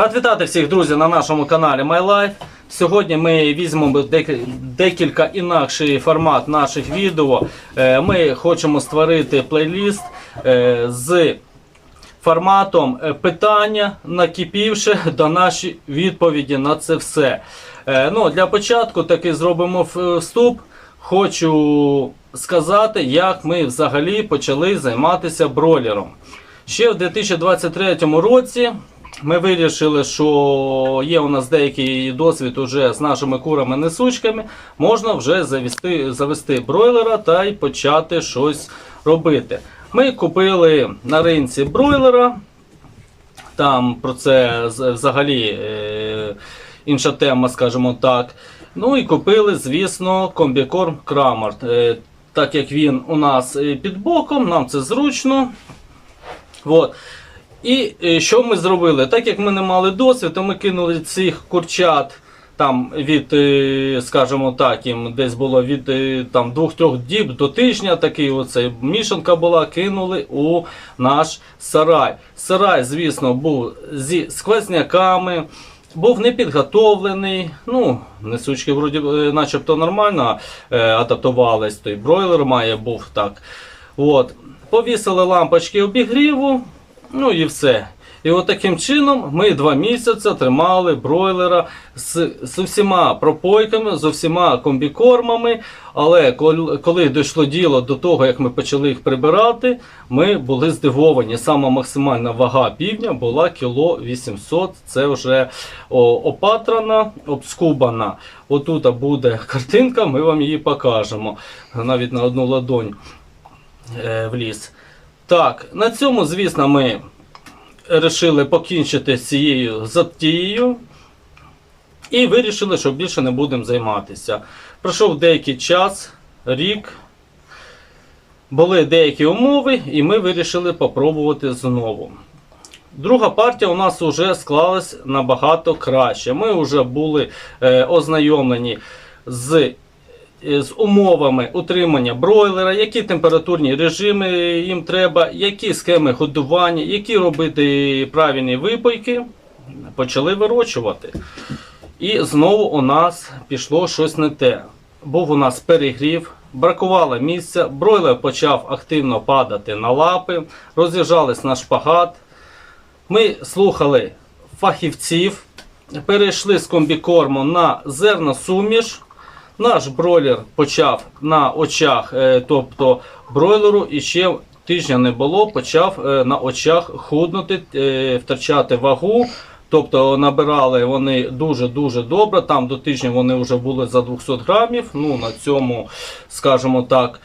Рад вітати всіх друзів на нашому каналі MyLife. Сьогодні ми візьмемо декілька інакший формат наших відео. Е, Ми хочемо створити плейліст е, з форматом е, питання, накипівши до наші відповіді на це все. Ну, для початку таки зробимо вступ. Хочу сказати, як ми взагалі почали займатися бройлером. Ще в 2023 році ми вирішили, що є у нас деякий досвід уже з нашими курами-несучками, можна вже завести, завести бройлера та й почати щось робити. Ми купили на ринці бройлера. Там про це взагалі е, інша тема, скажімо так. Ну і купили, звісно, комбікорм Крамарт. Е, так як він у нас е, під боком, нам це зручно. От. І е, що ми зробили? Так як ми не мали досвіду, ми кинули цих курчат там від, е, скажімо так, їм десь було від е, там, двох-трьох діб до тижня, такий оцей мішанка була, кинули у наш сарай. Сарай, звісно, був зі сквозняками. Був непідготовлений, ну, несучки вроді начебто нормально адаптувались, той бройлер має був так. От. Повісили лампочки обігріву, ну і все. І от таким чином ми два місяці тримали бройлера з, з усіма пропойками, з усіма комбікормами. Але коли, коли дійшло діло до того, як ми почали їх прибирати, ми були здивовані. Сама максимальна вага півдня була кіло 800. Це вже о, опатрана, обскубана. Отут буде картинка, ми вам її покажемо. Навіть на одну ладонь е, в ліс. Так, на цьому, звісно, ми вирішили покінчити з цією затією. І вирішили, що більше не будемо займатися. Пройшов деякий час, рік. Були деякі умови, і ми вирішили попробувати знову. Друга партія у нас вже склалась набагато краще. Ми вже були е, ознайомлені з з умовами утримання бройлера, які температурні режими їм треба, які схеми годування, які робити правильні випойки, почали вирощувати. І знову у нас пішло щось не те. Був у нас перегрів, бракувало місця, бройлер почав активно падати на лапи, роз'їжджались на шпагат. Ми слухали фахівців, перейшли з комбікорму на зерносуміш. Наш бройлер почав на очах, е, тобто бройлеру, і ще тижня не було, почав е, на очах худнути, е, втрачати вагу. Тобто набирали вони дуже-дуже добре. Там до тижня вони вже були за 200 грамів. Ну, на цьому, скажімо так,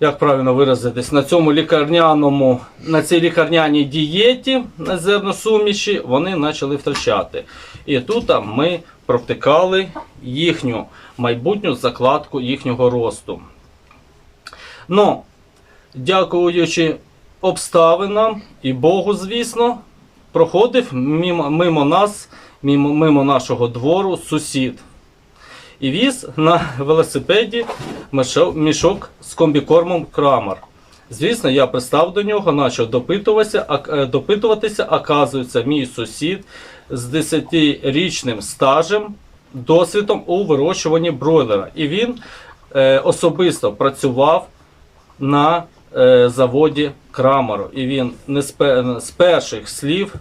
як правильно виразитись, на цьому лікарняному, на цій лікарняній дієті на зерносуміші вони почали втрачати. І тут ми провтикали їхню майбутню закладку їхнього росту. Ну, дякуючи обставинам і Богу, звісно, проходив мимо, мимо нас, мимо, мимо нашого двору сусід. І віз на велосипеді мішок, з комбікормом Крамер. Звісно, я пристав до нього, почав допитуватися, а, е, допитуватися. Оказується, мій сусід з 10-річним стажем, досвідом у вирощуванні бройлера. І він е, особисто працював на е, заводі Крамеру. І він не з, з перших слів,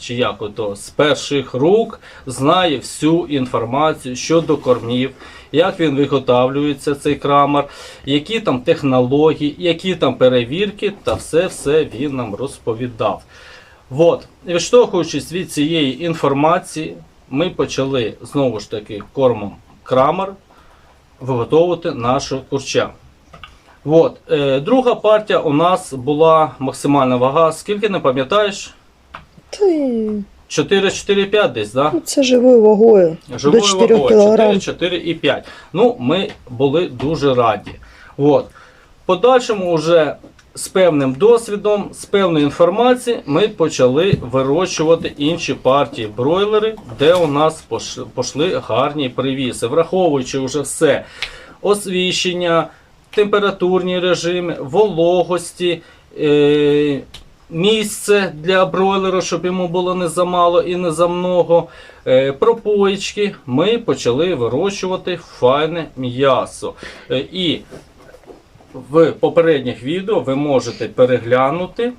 чи як ото, з перших рук знає всю інформацію щодо кормів, як він виготовлюється, цей крамер, які там технології, які там перевірки, та все-все він нам розповідав. От, відштовхуючись від цієї інформації, ми почали знову ж таки кормом крамер виготовувати нашу курча. От, е, друга партія у нас була максимальна вага. Скільки не пам'ятаєш? Та й 4-4-5 десь, так? Да? ну, це живою вагою. Живою До 4 вагою кілограм. 4, 4 і 5. Ну, ми були дуже раді. От. Подальшому вже з певним досвідом, з певною інформацією, ми почали вирощувати інші партії бройлери, де у нас пош- пішли гарні привіси, враховуючи вже все освіщення, температурні режими, вологості. Е- місце для бройлера, щоб йому було не замало і не замного. Е, пропоїчки ми почали вирощувати файне м'ясо. Е, і в попередніх відео ви можете переглянути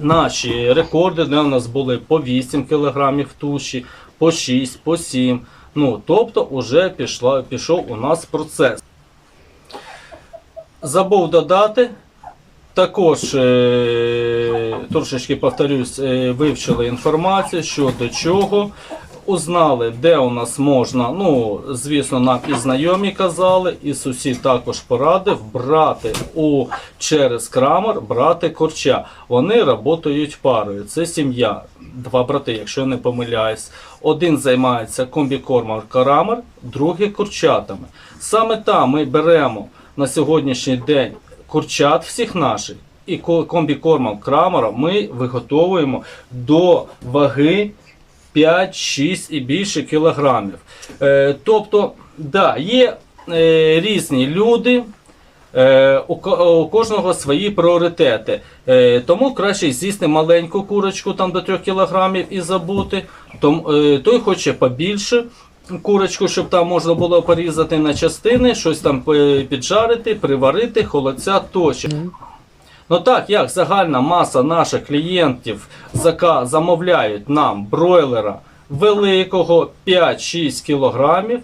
наші рекорди, де у нас були по 8 кг туші, по 6, по 7. Ну, тобто, вже пішла, пішов у нас процес. Забув додати. Також е, трошечки повторюсь, е, вивчили інформацію, що до чого. Узнали, де у нас можна. Ну, звісно, нам і знайомі казали, і сусід також порадив брати у через крамер, брати корча. Вони працюють парою. Це сім'я, два брати, якщо я не помиляюсь. Один займається комбікормом крамер, другий курчатами. Саме там ми беремо на сьогоднішній день курчат всіх наших і ко- комбікормом крамера ми виготовуємо до ваги 5, 6 і більше кілограмів. Е, тобто, да, є е, різні люди. Е, у, кожного свої пріоритети. Тому краще з'їсти маленьку курочку там до 3 кілограмів і забути. Той хоче побільше курочку, щоб там можна було порізати на частини, щось там піджарити, приварити, холодця тощо. Ну так, як загальна маса наших клієнтів зака замовляють нам бройлера великого 5-6 кілограмів,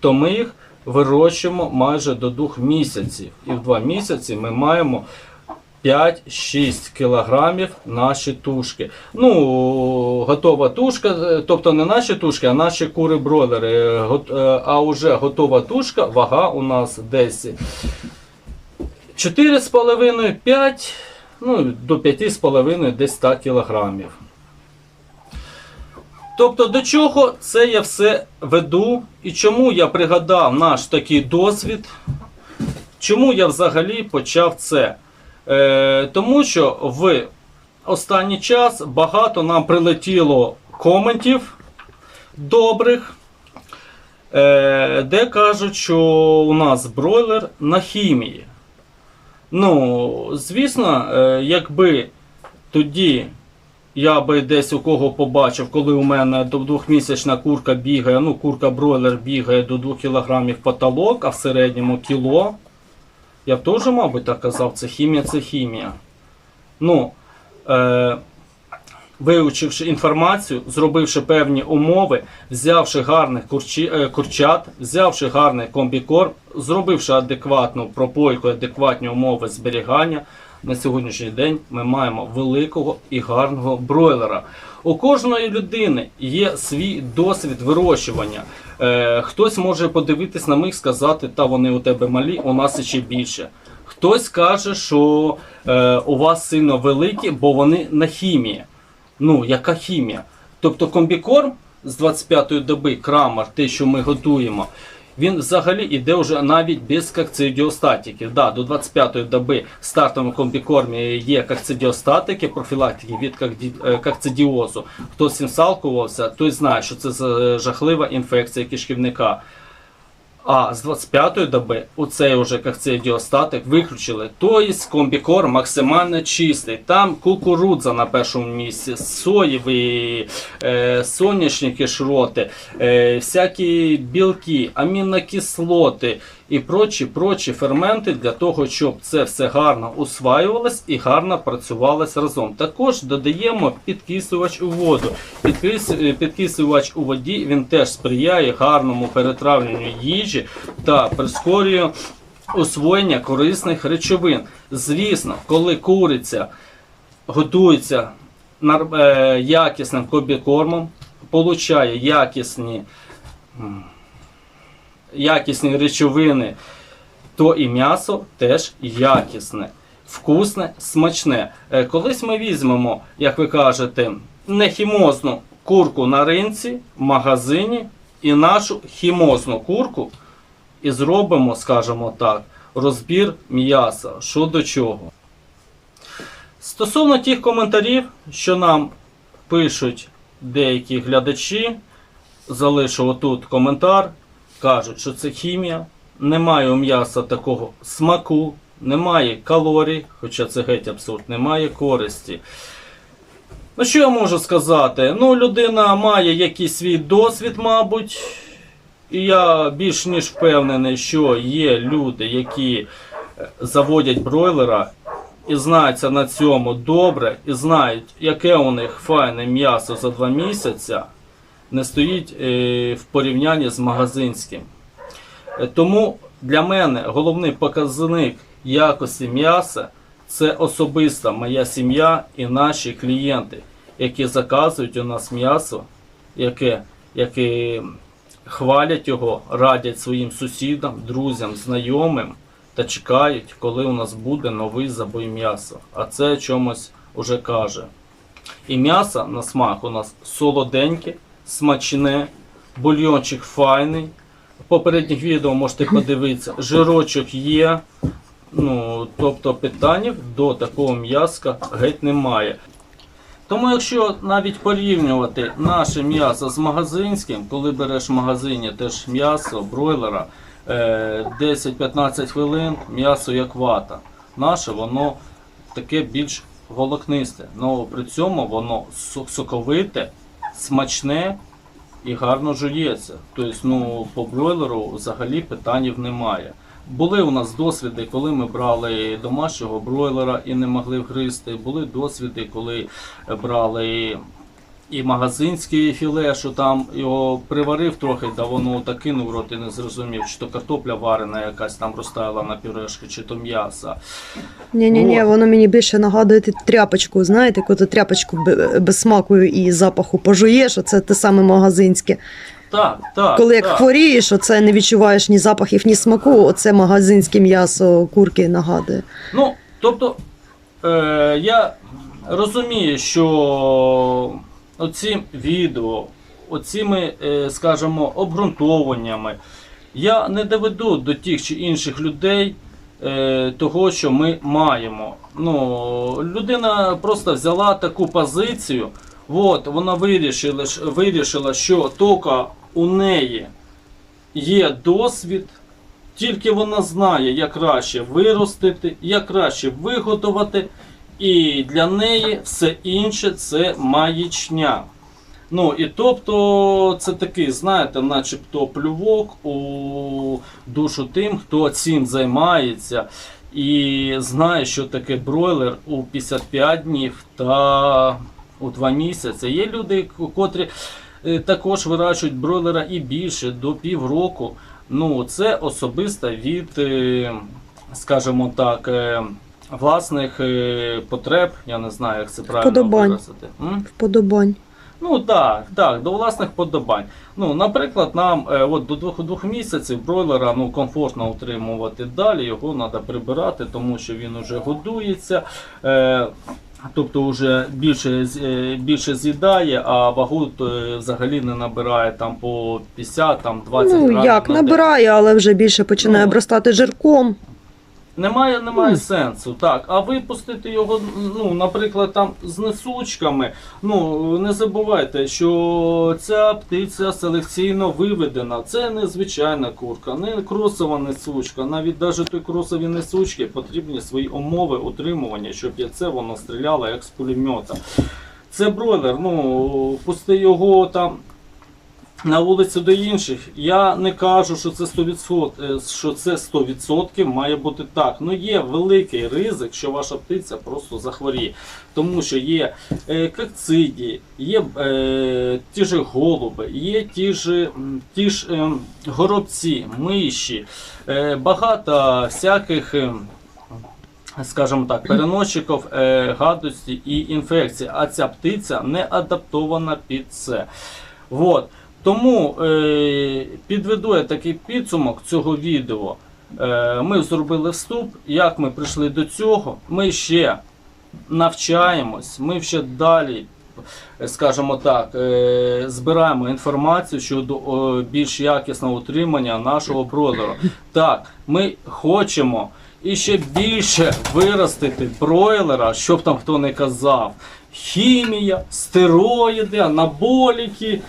то ми їх вирощуємо майже до 2 місяців. І в 2 місяці ми маємо 5-6 кілограмів наші тушки. Ну, готова тушка, е, тобто не наші тушки, а наші кури бройлери. Е, е, А вже готова тушка, вага у нас десь 4,5-5, ну, до 5,5 десь 100 кілограмів. Тобто до чого це я все веду і чому я пригадав наш такий досвід, чому я взагалі почав це? Е, тому що в останній час багато нам прилетіло коментів добрих, е, де кажуть, що у нас бройлер на хімії. Ну, звісно, е, якби тоді я би десь у кого побачив, коли у мене до двохмісячна курка бігає, ну, курка бройлер бігає до 2 кг потолок, а в середньому кіло. Я б теж, мабуть, так казав, це хімія, це хімія. Ну, е, вивчивши інформацію, зробивши певні умови, взявши гарних курчі, е, курчат, взявши гарний комбікорм, зробивши адекватну пропойку, адекватні умови зберігання, на сьогоднішній день ми маємо великого і гарного бройлера. У кожної людини є свій досвід вирощування. Е, хтось може подивитись на них, сказати, та вони у тебе малі, у нас ще більше. Хтось каже, що е, у вас сильно великі, бо вони на хімії. Ну, яка хімія? Тобто комбікорм з 25-ї доби, крамер, те, що ми готуємо, він взагалі іде вже навіть без кокцидіостатики. Да, до 25-ї доби в стартовому комбікормі є кокцидіостатики, профілактики від кокді- е. Хто з цим сталкувався, той знає, що це за- жахлива інфекція кишківника. А з 25-ї доби у цей уже кокцидіостатик виключили. Тобто комбікорм максимально чистий. Там кукурудза на першому місці, соєві, е, соняшні кишроти, е, всякі білки, амінокислоти і прочі, прочі ферменти для того, щоб це все гарно усваювалось і гарно працювалось разом. Також додаємо підкислювач у воду. Підкис- Підкислювач у воді він теж сприяє гарному перетравленню їжі та прискорює усвоєння корисних речовин. Звісно, коли куриця готується е, якісним комбікормом, получає якісні, якісні речовини, то і м'ясо теж якісне, вкусне, смачне. Е, Колись ми візьмемо, як ви кажете, нехімозну курку на ринці, в магазині і нашу хімозну курку і зробимо, скажімо так, розбір м'яса, що до чого. Стосовно тих коментарів, що нам пишуть деякі глядачі, залишу отут коментар, кажуть, що це хімія, немає у м'яса такого смаку, немає калорій, хоча це геть абсурд, немає користі. Ну, що я можу сказати? Ну, людина має якийсь свій досвід, мабуть. І я більш ніж впевнений, що є люди, які е, заводять бройлера і знаються на цьому добре, і знають, яке у них файне м'ясо за два місяці, не стоїть е, в порівнянні з магазинським. Е, Тому для мене головний показник якості м'яса це особиста моя сім'я і наші клієнти, які заказують у нас м'ясо, яке, яке хвалять його, радять своїм сусідам, друзям, знайомим та чекають, коли у нас буде новий забой м'яса. А це чомусь уже каже. І м'ясо на смак у нас солоденьке, смачне, бульйончик файний. В попередніх відео можете подивитися, жирочок є. Ну, тобто питань до такого м'яска геть немає. Тому якщо навіть порівнювати наше м'ясо з магазинським, коли береш в магазині теж м'ясо, бройлера, е, 10-15 хвилин, м'ясо як вата. Наше воно таке більш волокнисте, але при цьому воно соковите, смачне і гарно жується. Тобто, ну, по бройлеру взагалі питань немає. Були у нас досвіди, коли ми брали домашнього бройлера і не могли вгризти. Були досвіди, коли брали і магазинське філе, що там його приварив трохи, да воно так кинув в рот і не зрозумів, чи то картопля варена якась там розтаяла на пюрешки, чи то м'ясо. Ні, ні, ні, воно мені більше нагадує тряпочку, знаєте, коли тряпочку без смаку і запаху пожуєш, оце те саме магазинське. Так, так. Коли як так. хворієш, оце не відчуваєш ні запахів, ні смаку, оце магазинське м'ясо курки нагадує. Ну, тобто, е, я розумію, що оці відео, оціми, е, скажімо, обґрунтовуваннями я не доведу до тих чи інших людей е, того, що ми маємо. Ну, людина просто взяла таку позицію, от, вона вирішила, вирішила, що тільки у неї є досвід, тільки вона знає, як краще виростити, як краще виготовити, і для неї все інше це маячня. Ну і тобто це такий, знаєте, начебто плювок у душу тим, хто цим займається і знає, що таке бройлер у 55 днів та у 2 місяці. Є люди, котрі також вирощують бройлера і більше до півроку. Ну, це особисто від, е, скажімо так, е, власних е, потреб. Я не знаю, як це правильно Вподобань. виразити. М? Вподобань. Ну так, так, до власних подобань. Ну, наприклад, нам е, от до двох, двох місяців бройлера ну, комфортно утримувати далі, його треба прибирати, тому що він вже годується. Е, Тобто вже більше, е, більше з'їдає, а вагу е, взагалі не набирає там по 50, там 20 Ну грамів як, набирає, але вже більше починає Ну. обростати жирком. Немає, немає Ну. сенсу. Так, а випустити його, ну, наприклад, там з несучками. Ну не забувайте, що ця птиця селекційно виведена. Це не звичайна курка, не кросова несучка. Навіть навіть той кросові несучки потрібні свої умови утримування, щоб яйце воно стріляло як з пулемета. Це бройлер, ну пусти його там на вулицю до інших. Я не кажу, що це 100%, е, що це 100% має бути так. Ну є великий ризик, що ваша птиця просто захворіє. Тому що є е, кокциді, є е, ті ж голуби, є ті ж, ті ж е, горобці, миші, е, багато всяких. е, Скажімо так, переносчиків е, гадості і інфекцій, а ця птиця не адаптована під це. Вот. Тому е, підведу я такий підсумок цього відео. Е, ми зробили вступ, як ми прийшли до цього. Ми ще навчаємось, ми ще далі, скажімо так, е, збираємо інформацію щодо е, більш якісного утримання нашого бройлера. Так, ми хочемо і ще більше виростити бройлера, щоб там хто не казав. Хімія, стероїди, анаболіки.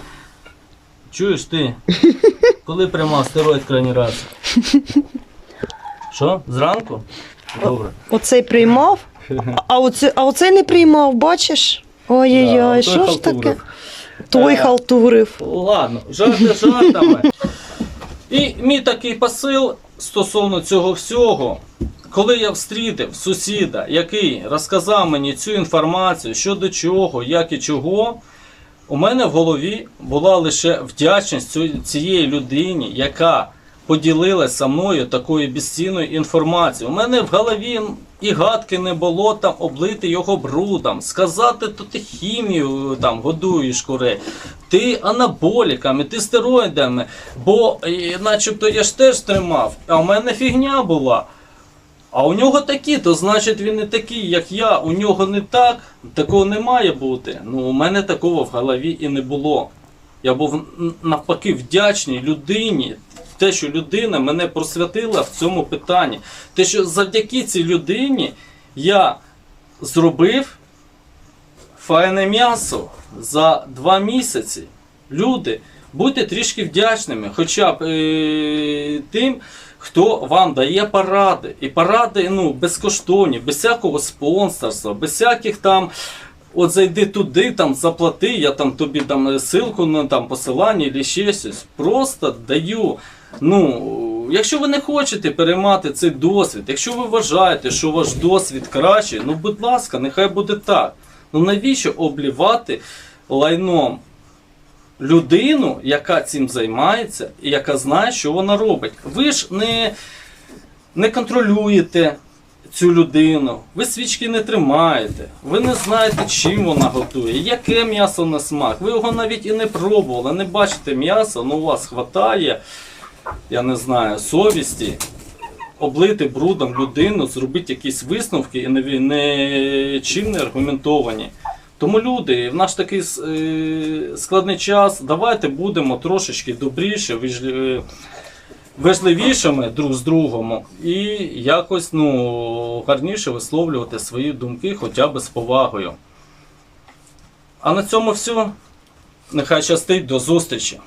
Чуєш ти? Коли приймав стероїд крайній раз? Що? Зранку? Добре. Оцей приймав, а, оце, а оцей не приймав, бачиш? Ой-ой-ой, що ж таке? Той Е, халтурив. Ладно, жарти жартами. І мій такий посил стосовно цього всього. Коли я встрітив сусіда, який розказав мені цю інформацію, що до чого, як і чого, у мене в голові була лише вдячність цієї людині, яка поділилася мною такою безцінною інформацією. У мене в голові і гадки не було там облити його брудом, сказати, то ти хімію там годуєш курей, ти анаболіками, ти стероїдами, бо е, начебто я ж теж тримав, а в мене фігня була. А у нього такі, то значить він не такий, як я. У нього не так, такого не має бути. Ну, у мене такого в голові і не було. Я був навпаки вдячний людині. Те, що людина мене просвятила в цьому питанні. Те, що завдяки цій людині я зробив файне м'ясо за два місяці. Люди, будьте трішки вдячними, хоча б е, тим, хто вам дає поради. І поради ну, безкоштовні, без всякого спонсорства, без всяких там. От зайди туди, там заплати, я там тобі дам ссылку на там посилання або ще щось. Просто даю. Ну, якщо ви не хочете переймати цей досвід, якщо ви вважаєте, що ваш досвід кращий, ну будь ласка, нехай буде так. Ну навіщо облівати лайном людину, яка цим займається і яка знає, що вона робить? Ви ж не, не контролюєте цю людину, ви свічки не тримаєте, ви не знаєте, чим вона готує, яке м'ясо на смак. Ви його навіть і не пробували, не бачите м'ясо, ну у вас хватає, я не знаю, совісті. Облити брудом людину, зробити якісь висновки і не, не чим не аргументовані. Тому люди, в наш такий е, складний час, давайте будемо трошечки добріше, важливішими друг з другом і якось ну, гарніше висловлювати свої думки хоча б з повагою. А на цьому все. Нехай щастить до зустрічі.